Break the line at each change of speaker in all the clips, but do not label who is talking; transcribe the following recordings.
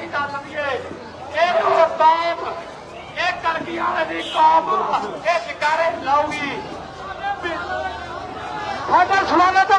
ਅਸੀਂ ਕਰ ਲਈਏ ਇਹ ਹਿੰਦੁਸਤਾਨ ਇਹ ਕਲਗੀ ਵਾਲੇ ਦੀ ਕੌਮ, ਇਹ ਸ਼ਿਕਾਰੇ ਲਾਉਗੀ ਸਾਡਾ ਸੁਣਾਣਾ ਤਾਂ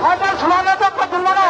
ਸਾਡਾ ਸਲਾਨਾ ਤਾਂ ਭੱਜਣ ਵਾਲਾ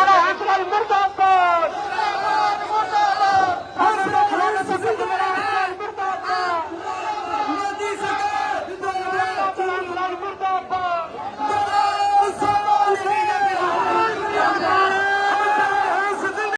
যারা আনসার